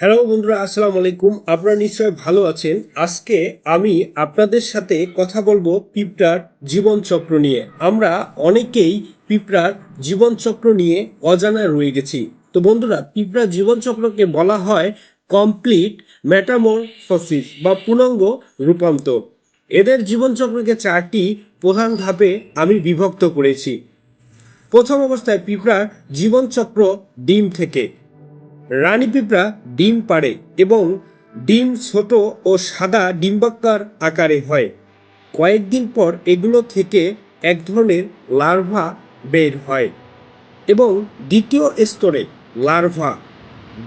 Hello বন্ধুরা, আসসালামু আলাইকুম। আপনারা নিশ্চয় ভালো আছেন। আজকে আমি আপনাদের সাথে কথা বলব পিঁপড়ার জীবনচক্র নিয়ে। আমরা অনেকেই পিঁপড়ার জীবনচক্র নিয়ে অজানা রয়ে গেছি। তো বন্ধুরা, পিঁপড়ার জীবনচক্রকে বলা হয় কমপ্লিট মেটামরফসিস বা পূর্ণাঙ্গ রূপান্তর। এদের জীবনচক্রকে চারটি প্রধান ধাপে আমি বিভক্ত করেছি। প্রথম অবস্থায় পিঁপড়ার জীবনচক্র ডিম থেকে। রানী পিঁপড়া ডিম পাড়ে এবং ডিম ছোট ও সাদা ডিম্বাকার আকারে হয়। কয়েকদিন পর এগুলো থেকে এক ধরনের লার্ভা বের হয় এবং দ্বিতীয় স্তরে লার্ভা।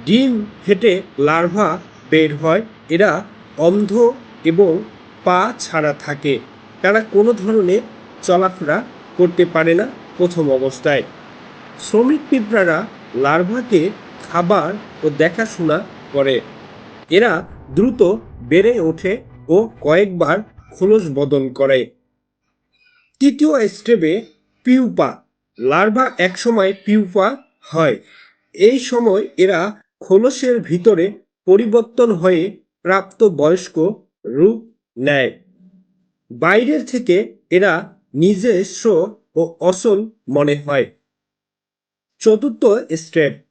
ডিম ফেটে লার্ভা বের হয়, এরা অন্ধ এবং পা ছাড়া থাকে। তারা কোনো ধরনের চলাফেরা করতে পারে না প্রথম অবস্থায়। শ্রমিক পিঁপড়ারা লার্ভাকে খাবার ও দেখাশোনা করে। এরা দ্রুত বেড়ে ওঠে ও কয়েকবার খোলস বদল করে। তৃতীয় স্টেপে পিউপা। লার্ভা একসময় পিউপা হয়। এই সময় এরা খোলসের ভিতরে পরিবর্তন হয়ে প্রাপ্ত বয়স্ক রূপ নেয়। বাইরের থেকে এরা নিজের নিজস্ব ও অসল মনে হয়। চতুর্থ স্টেপ।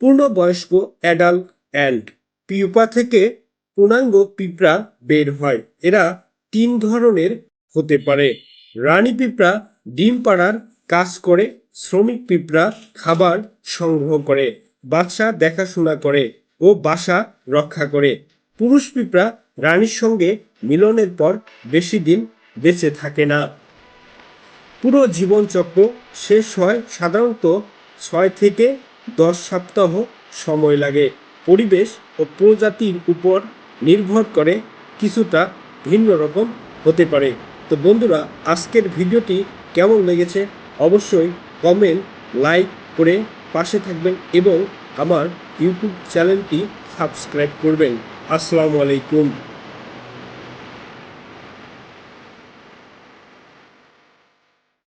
পূর্ণবয়স্ক অ্যাডাল্ট অ্যান্ড পিউপা থেকে পূর্ণাঙ্গ পিঁপড়া বের হয়। এরা তিন ধরনের হতে পারে। রানী পিঁপড়া ডিম পাড়ার কাজ করে, শ্রমিক পিঁপড়া খাবার সংগ্রহ করে, বাচ্চা দেখাশোনা করে ও বাসা রক্ষা করে। পুরুষ পিঁপড়া রানীর সঙ্গে মিলনের পর বেশি দিন বেঁচে থাকে না। পুরো জীবনচক্র শেষ হয় সাধারণত ছয় থেকে দশ সপ্তাহ সময় লাগে। পরিবেশ ও প্রজাতির উপর নির্ভর করে কিছুটা ভিন্ন রকম হতে পারে। তো বন্ধুরা, আজকের ভিডিওটি কেমন লেগেছে অবশ্যই কমেন্ট লাইক করে পাশে থাকবেন এবং আমার ইউটিউব চ্যানেলটি সাবস্ক্রাইব করবেন। আসসালামু আলাইকুম।